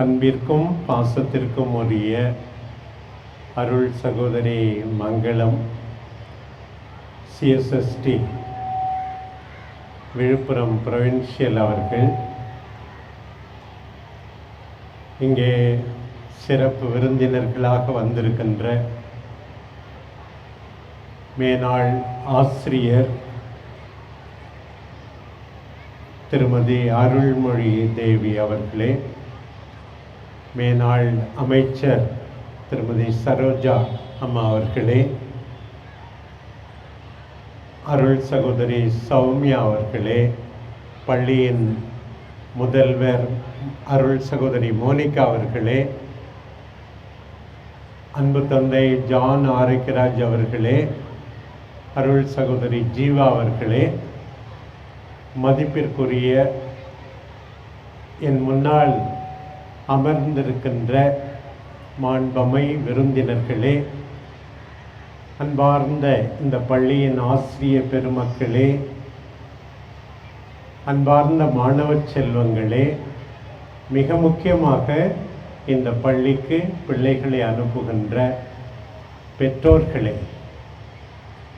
அன்பிற்கும் பாசத்திற்கும் உரிய அருள் சகோதரி மங்களம். சிஎஸ்எஸ்டி விழுப்புரம் ப்ரொவின்ஷியல் அவர்கள். இங்கே சிறப்பு விருந்தினர்களாக வந்திருக்கின்ற மேனாள் ஆசிரியர் திருமதி அருள்மொழி தேவி அவர்களே மேனாள் அமைச்சர் திருமதி சரோஜா அம்மா அவர்களே அருள் சகோதரி சௌமியா அவர்களே பள்ளியின் முதல்வர் அருள் சகோதரி மோனிகா அவர்களே அன்பு தந்தை ஜான் ஆரோக்கியராஜ் அவர்களே அருள் சகோதரி ஜீவா அவர்களே மதிப்பிற்குரிய என் முன்னாள் அமர்ந்திருக்கின்ற மாண்பமை விருந்தினர்களே அன்பார்ந்த இந்த பள்ளியின் ஆசிரிய பெருமக்களே அன்பார்ந்த மாணவ செல்வங்களே மிக முக்கியமாக இந்த பள்ளிக்கு பிள்ளைகளை அனுப்புகின்ற பெற்றோர்களே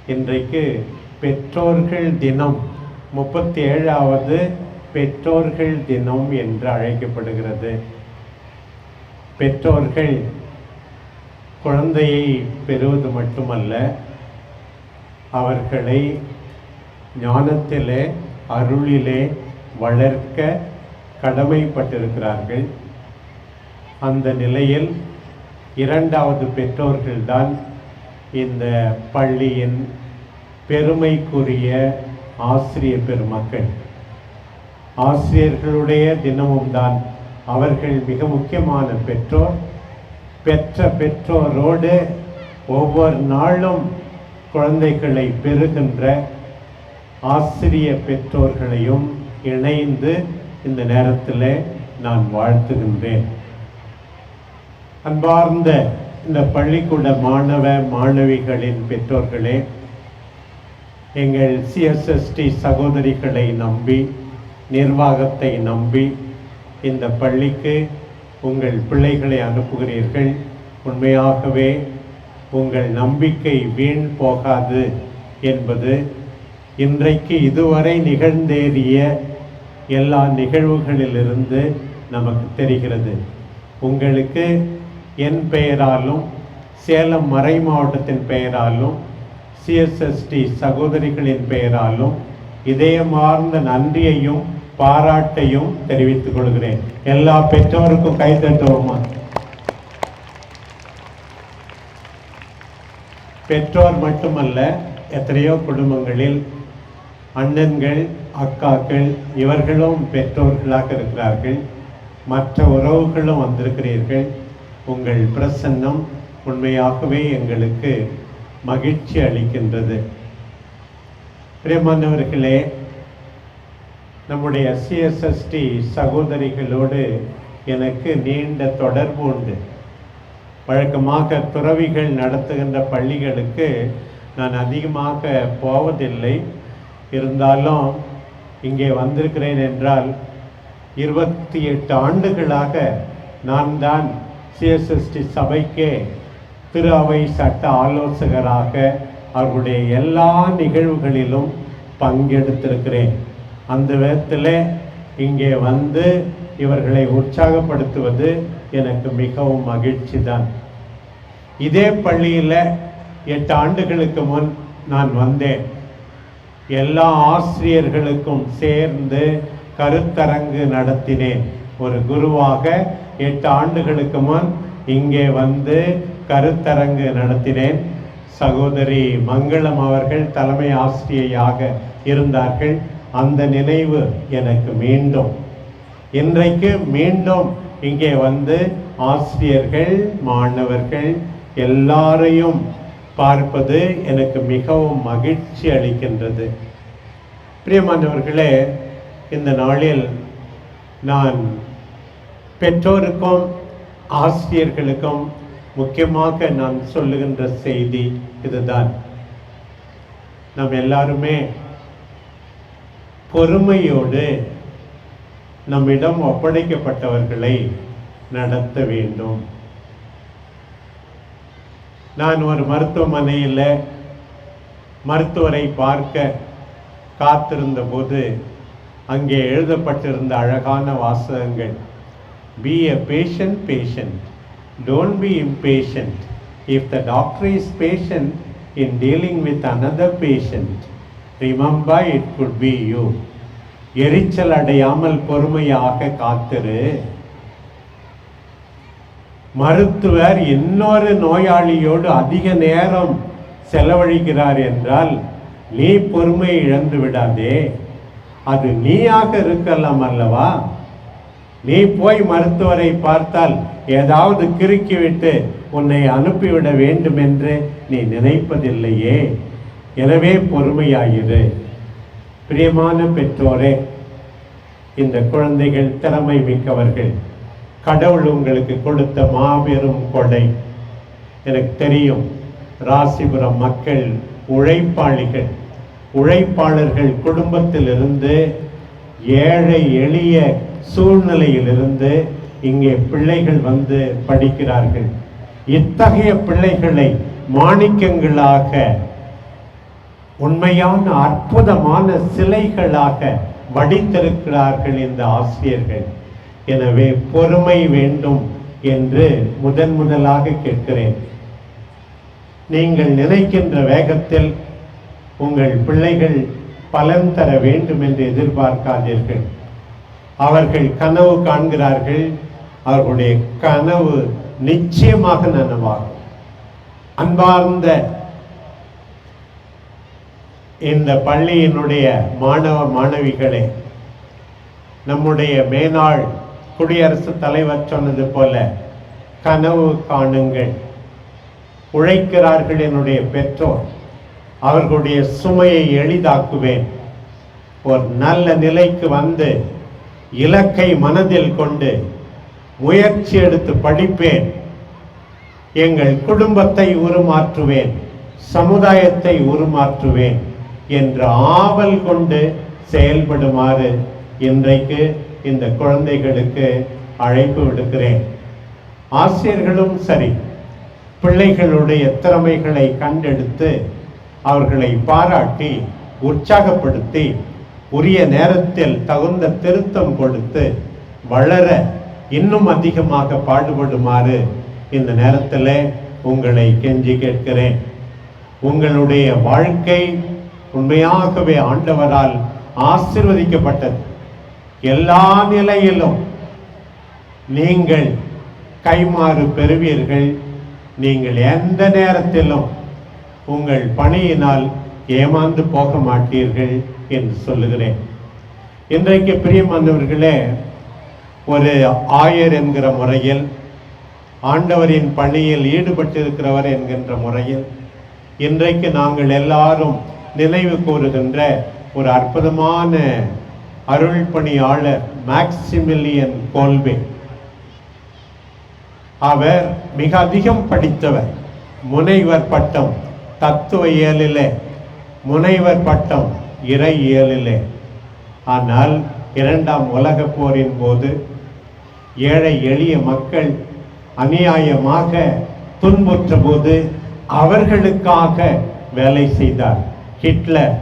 இன்றைக்கு பெற்றோர்கள் தினம் முப்பத்தி ஏழாவது பெற்றோர்கள் தினம் என்று அழைக்கப்படுகிறது. பெற்றோர்கள் குழந்தையை பெறுவது மட்டுமல்ல அவர்களை ஞானத்திலே அருளிலே வளர்க்க கடமைப்பட்டிருக்கிறார்கள். அந்த நிலையில் இரண்டாவது பெற்றோர்கள்தான் இந்த பள்ளியின் பெருமைக்குரிய ஆசிரிய பெருமக்கள். ஆசிரியர்களுடைய தினமும் தான் அவர்கள் மிக முக்கியமான பெற்றோர். பெற்ற பெற்றோரோடு ஒவ்வொரு நாளும் குழந்தைகளை பெறுகின்ற ஆசிரிய பெற்றோர்களையும் இணைந்து இந்த நேரத்தில் நான் வாழ்த்துகின்றேன். அன்பார்ந்த இந்த பள்ளிக்கூட மாணவ மாணவிகளின் பெற்றோர்களே எங்கள் சிஎஸ்எஸ்டி சகோதரிகளை நம்பி நிர்வாகத்தை நம்பி இந்த பள்ளிக்கு உங்கள் பிள்ளைகளை அனுப்புகிறீர்கள். உண்மையாகவே உங்கள் நம்பிக்கை வீண் போகாது என்பது இன்றைக்கு இதுவரை நிகழ்ந்தேறிய எல்லா நிகழ்வுகளிலிருந்து நமக்கு தெரிகிறது. உங்களுக்கு என் பெயராலும் சேலம் மறை மாவட்டத்தின் பெயராலும் சிஎஸ்எஸ்டி சகோதரிகளின் பெயராலும் இதயமார்ந்த நன்றியையும் பாராட்டையும் தெரிவித்துக் கொள்கிறேன். எல்லா பெற்றோருக்கும் கை தட்டுவோமா? பெற்றோர் மட்டுமல்ல எத்தனையோ குடும்பங்களில் அண்ணன்கள் அக்காக்கள் இவர்களும் பெற்றோர்களாக இருக்கிறார்கள். மற்ற உறவுகளும் வந்திருக்கிறீர்கள். உங்கள் பிரசன்னம் உண்மையாகவே எங்களுக்கு மகிழ்ச்சி அளிக்கின்றது. பிரியமானவர்களே நம்முடைய சிஎஸ்எஸ்டி சகோதரிகளோடு எனக்கு நீண்ட தொடர்பு உண்டு. வழக்கமாக துறவிகள் நடத்துகின்ற பள்ளிகளுக்கு நான் அதிகமாக போவதில்லை. இருந்தாலும் இங்கே வந்திருக்கிறேன் என்றால் இருபத்தி எட்டு ஆண்டுகளாக நான் தான் சிஎஸ்எஸ்டி சபைக்கே திரு அவை சட்ட ஆலோசகராக அவர்களுடைய எல்லா நிகழ்வுகளிலும் பங்கெடுத்திருக்கிறேன். அந்த விதத்தில் இங்கே வந்து இவர்களை உற்சாகப்படுத்துவது எனக்கு மிகவும் மகிழ்ச்சி தான் இதே பள்ளியில் எட்டு ஆண்டுகளுக்கு முன் நான் வந்தேன். எல்லா ஆசிரியர்களுக்கும் சேர்ந்து கருத்தரங்கு நடத்தினேன். ஒரு குருவாக எட்டு ஆண்டுகளுக்கு முன் இங்கே வந்து கருத்தரங்கு நடத்தினேன். சகோதரி மங்களம் அவர்கள் தலைமை ஆசிரியையாக இருந்தார்கள். அந்த நினைவு எனக்கு மீண்டும். இன்றைக்கு மீண்டும் இங்கே வந்து ஆசிரியர்கள் மாணவர்கள் எல்லாரையும் பார்ப்பது எனக்கு மிகவும் மகிழ்ச்சி அளிக்கின்றது. பிரியமானவர்களே இந்த நாளில் நான் பெற்றோருக்கும் ஆசிரியர்களுக்கும் முக்கியமாக நான் சொல்லுகின்ற செய்தி இதுதான். நாம் எல்லாருமே பொறுமையோடு நம்மிடம் ஒப்படைக்கப்பட்டவர்களை நடத்த வேண்டும். நான் ஒரு மருத்துவமனையில் மருத்துவரை பார்க்க காத்திருந்த போது அங்கே எழுதப்பட்டிருந்த அழகான வாசகங்கள் be a patient patient don't be impatient if the doctor is patient in dealing with another patient remember it could be you எரிச்சல் அடையாமல் பொறுமையாக காத்திரு. மருத்துவர் இன்னொரு நோயாளியோடு அதிக நேரம் செலவழிக்கிறார் என்றால் நீ பொறுமை இழந்து விடாதே. அது நீயாக இருக்கலாம் அல்லவா? நீ போய் மருத்துவரை பார்த்தால் ஏதாவது கிறுக்கிவிட்டு உன்னை அனுப்பிவிட வேண்டும் என்று நீ நினைப்பதில்லையே. எனவே பொறுமையாயிரு. பிரியமான பெற்றோரே இந்த குழந்தைகள் திறமை மிக்கவர்கள். கடவுள் உங்களுக்கு கொடுத்த மாபெரும் கொடை. எனக்கு தெரியும் ராசிபுரம் மக்கள் உழைப்பாளிகள். உழைப்பாளர்கள் குடும்பத்திலிருந்து ஏழை எளிய சூழ்நிலையிலிருந்து இங்கே பிள்ளைகள் வந்து படிக்கிறார்கள். இத்தகைய பிள்ளைகளை மாணிக்கங்களாக உண்மையான அற்புதமான சிலைகளாக வடித்திருக்கிறார்கள் இந்த ஆசிரியர்கள். எனவே பொறுமை வேண்டும் என்று முதன் முதலாக கேட்கிறேன். நீங்கள் நினைக்கின்ற வேகத்தில் உங்கள் பிள்ளைகள் பலன் தர வேண்டும் என்று எதிர்பார்க்காதீர்கள். அவர்கள் கனவு காண்கிறார்கள். அவர்களுடைய கனவு நிச்சயமாக நனவாகும். அன்பார்ந்த இந்த பள்ளியினுடைய மாணவ மாணவிகளே நம்முடைய மேனாள் குடியரசுத் தலைவர் சொன்னது போல கனவு காணுங்கள். உழைக்கிறார்கள் என்னுடைய பெற்றோர். அவர்களுடைய சுமையை எளிதாக்குவேன். ஒரு நல்ல நிலைக்கு வந்து இலக்கை மனதில் கொண்டு முயற்சி எடுத்து படிப்பேன். எங்கள் குடும்பத்தை உருமாற்றுவேன். சமுதாயத்தை உருமாற்றுவேன். என்ற ஆவல் கொண்டு செயல்படுமாறு இன்றைக்கு இந்த குழந்தைகளுக்கு அழைப்பு விடுக்கிறேன். ஆசிரியர்களும் சரி பிள்ளைகளுடைய திறமைகளை கண்டெடுத்து அவர்களை பாராட்டி உற்சாகப்படுத்தி உரிய நேரத்தில் தகுந்த திருத்தம் கொடுத்து வளர இன்னும் அதிகமாக பாடுபடுமாறு இந்த நேரத்தில் உங்களை கெஞ்சி கேட்கிறேன். உங்களுடைய வாழ்க்கை உண்மையாகவே ஆண்டவரால் ஆசிர்வதிக்கப்பட்டது. எல்லா நிலையிலும் நீங்கள் கைமாறு பெறுவீர்கள். நீங்கள் எந்த நேரத்திலும் உங்கள் பணியினால் ஏமாந்து போக மாட்டீர்கள் என்று சொல்லுகிறேன். இன்றைக்கு பிரியமானவர்களே ஒரு ஆயர் என்கிற முறையில் ஆண்டவரின் பணியில் ஈடுபட்டிருக்கிறவர் என்கின்ற முறையில் இன்றைக்கு நாங்கள் எல்லாரும் நினைவு கூறுகின்ற ஒரு அற்புதமான அருள் பணியாளர் மேக்சிமிலியன் கோல்பே அவர் மிக அதிகம் படித்தவர். முனைவர் பட்டம் தத்துவ இயலிலே. முனைவர் பட்டம் இறை இயலிலே. ஆனால் இரண்டாம் உலகப் போரின் போது ஏழை எளிய மக்கள் அநியாயமாக துன்புற்ற போது அவர்களுக்காக வேலை செய்தார். ஹிட்லர்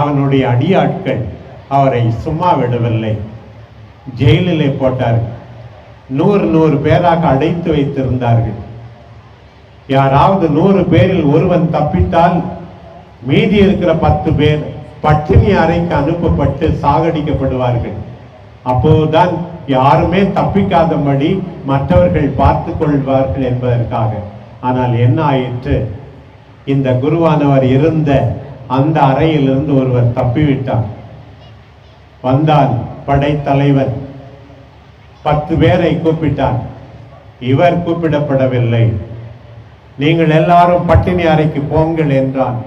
அவனுடைய அடியாட்கள் அவரை சும்மா விடவில்லை. ஜெயிலிலே போட்டார்கள். நூறு நூறு பேராக அடைத்து வைத்திருந்தார்கள். யாராவது நூறு பேரில் ஒருவன் தப்பித்தால் மீதி இருக்கிற பத்து பேர் பட்டினி அறைக்கு அனுப்பப்பட்டு சாகடிக்கப்படுவார்கள். அப்போதுதான் யாருமே தப்பிக்காதபடி மற்றவர்கள் பார்த்து கொள்வார்கள் என்பதற்காக. ஆனால் என்ன ஆயிற்று? இந்த குருவானவர் இருந்த அந்த அறையிலிருந்து ஒருவர் தப்பிவிட்டார். வந்தால் படைத்தலைவர். பத்து பேரை கூப்பிட்டான் இவர் கூப்பிடப்படவில்லை. நீங்கள் எல்லாரும் பட்டினி அறைக்கு போங்கள் என்றான்.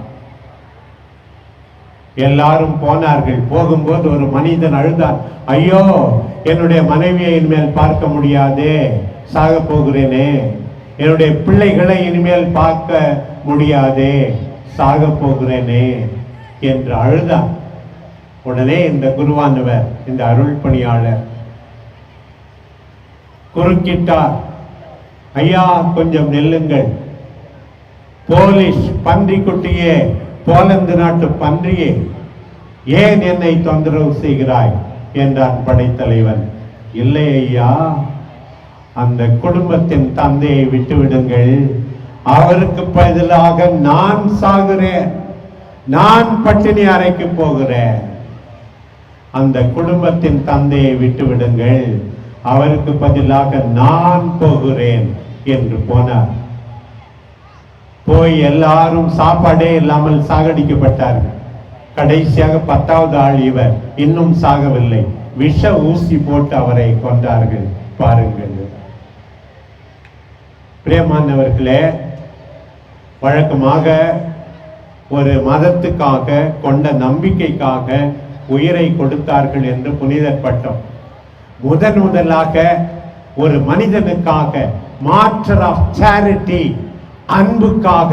எல்லாரும் போனார்கள். போகும்போது ஒரு மனிதன் அழுதான் ஐயோ என்னுடைய மனைவியை இனிமேல் பார்க்க முடியாதே. சாக போகிறேனே. என்னுடைய பிள்ளைகளை இனிமேல் பார்க்க முடியாதே. சாக போகிறேனே என்று அழுதார். உடனே இந்த குருவானவர் இந்த அருள் பணியாளர் குறுக்கிட்டார். ஐயா கொஞ்சம் நெல்லுங்கள். போலீஸ் பன்றி குட்டியே போலந்து நாட்டு பன்றியே ஏன் என்னை தொந்தரவு செய்கிறாய்? என்றான் படைத்தலைவன். இல்லை ஐயா. அந்த குடும்பத்தின் தந்தையை விட்டுவிடுங்கள். அவருக்கு பதிலாக நான் சாகுறேன். நான் பட்டினி அறைக்கு போகிறேன். அந்த குடும்பத்தின் தந்தையை விட்டுவிடுங்கள் அவருக்கு பதிலாக நான் போகிறேன் என்று போனார். போய் எல்லாரும் சாப்பாடே இல்லாமல் சாகடிக்கப்பட்டார்கள். கடைசியாக பத்தாவது ஆள் இவர். இன்னும் சாகவில்லை. விஷ ஊசி போட்டு அவரை கொண்டார்கள் பாருங்கள். பிரியமானவர்களே வழக்கமாக ஒரு மதத்துக்காக கொண்ட நம்பிக்கைக்காக உயிரை கொடுத்தார்கள் என்று புனிதர் பட்டம். முதன் முதலாக ஒரு மனிதனுக்காக மாற்றர் ஆஃப் சேரிட்டி அன்புக்காக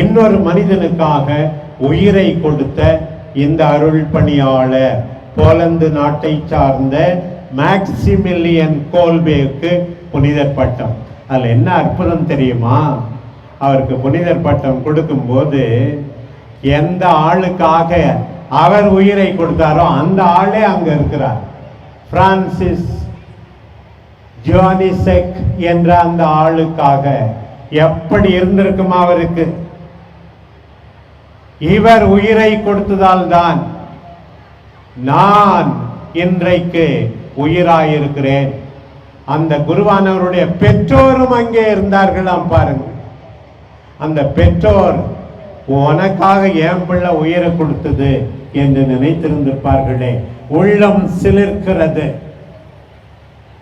இன்னொரு மனிதனுக்காக உயிரை கொடுத்த இந்த அருள் பணியாளர் போலந்து நாட்டை சார்ந்த மேக்சிமில்லியன் கோல்பேக்கு புனிதர் பட்டம். அதில் என்ன அற்புதம் தெரியுமா? அவருக்கு புனிதர் பட்டம் கொடுக்கும்போது எந்த ஆளுக்காக அவர் உயிரை கொடுத்தாரோ அந்த ஆளே அங்க இருக்கிறார். பிரான்சிஸ் ஜோனிசெக் என்ற அந்த ஆளுக்காக எப்படி இருந்திருக்குமா அவருக்கு? இவர் உயிரை கொடுத்ததால் தான் நான் இன்றைக்கு உயிராயிருக்கிறேன். அந்த குருவானவருடைய பெற்றோரும் அங்கே இருந்தார்களாம் பாருங்க. அந்த பெற்றோர் உனக்காக என் பிள்ளை உயிரை கொடுத்தது என்று நினைத்திருந்திருப்பார்களே? உள்ளம் சிலிர்க்கிறது.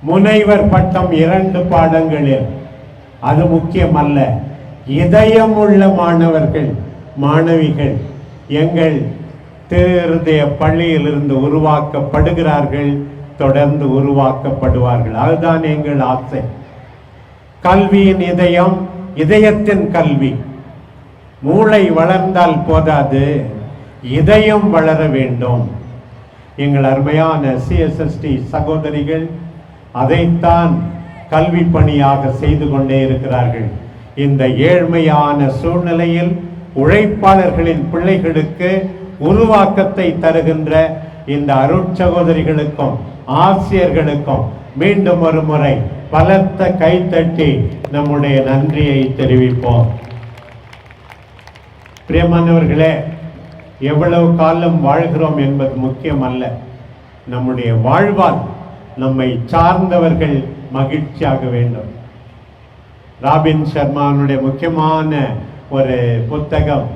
முனைவர் பட்டம் இரண்டு பாடங்களில். அது முக்கியமல்ல. இதயம் உள்ள மாணவர்கள் மாணவிகள் எங்கள் திருதய பள்ளியிலிருந்து உருவாக்கப்படுகிறார்கள் தொடர்ந்து உருவாக்கப்படுவார்கள். அதுதான் எங்கள் ஆசை. கல்வியின் இதயம் இதயத்தின் கல்வி. மூளை வளர்ந்தால் போதாது. இதயம் வளர வேண்டும். எங்கள் அருமையான சிஎஸ்எஸ்டி சகோதரிகள் அதைத்தான் கல்வி பணியாக செய்து கொண்டே இருக்கிறார்கள். இந்த ஏழ்மையான சூழ்நிலையில் உழைப்பாளர்களின் பிள்ளைகளுக்கு உருவாக்கத்தை தருகின்ற இந்த அருட்சகோதரிகளுக்கும் ஆசிரியர்களுக்கும் மீண்டும் ஒரு முறை பலத்த கைத்தட்டி நம்முடைய நன்றியை தெரிவிப்போம். பிரியமானவர்களே எவ்வளவு காலம் வாழ்கிறோம் என்பது முக்கியம் அல்ல நம்முடைய வாழ்வால் நம்மை சார்ந்தவர்கள் மகிழ்ச்சியாக வேண்டும். ராபின் சர்மானுடைய முக்கியமான ஒரு புத்தகம்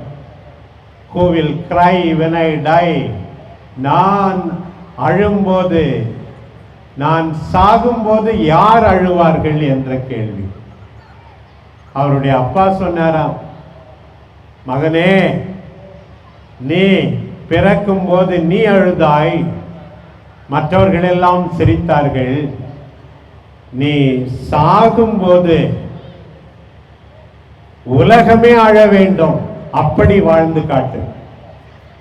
கோவில் will வினை when நான் அழும்போது நான் சாகும்போது யார் அழுவார்கள் என்ற கேள்வி. அவருடைய அப்பா சொன்னாராம் மகனே நீ பிறக்கும் போது நீ அழுதாய் மற்றவர்கள் எல்லாம் சிரித்தார்கள். நீ சாகும்போது உலகமே அழ வேண்டும். அப்படி வாழ்ந்து காட்டு.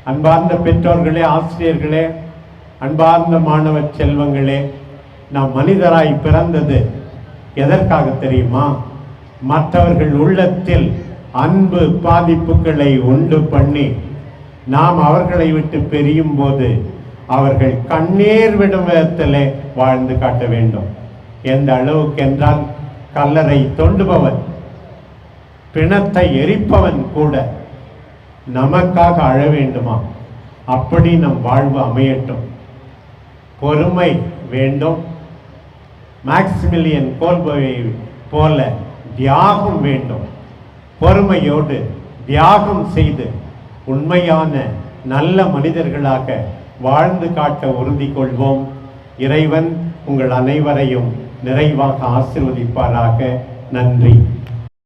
அன்பார்ந்த பெற்றோர்களே ஆசிரியர்களே அன்பார்ந்த மாணவ செல்வங்களே நாம் மனிதராய் பிறந்தது எதற்காக தெரியுமா? மற்றவர்கள் உள்ளத்தில் அன்பு பாதிப்புகளை உண்டு பண்ணி நாம் அவர்களை விட்டு பெரியும் போது அவர்கள் கண்ணீர் விடும் விதத்திலே வாழ்ந்து காட்ட வேண்டும். எந்த அளவுக்கு என்றால் கல்லறை தோண்டுபவன் பிணத்தை எரிப்பவன் கூட நமக்காக அழ வேண்டுமா அப்படி நம் வாழ்வு அமையட்டும். பொறுமை வேண்டும். மேக்சிமிலியன் கோல்பவை போல தியாகம் வேண்டும். பொறுமையோடு தியாகம் செய்து உண்மையான நல்ல மனிதர்களாக வாழ்ந்து காட்ட உறுதி கொள்வோம் இறைவன் உங்கள் அனைவரையும் நிறைவாக ஆசீர்வதிப்பாராக. நன்றி.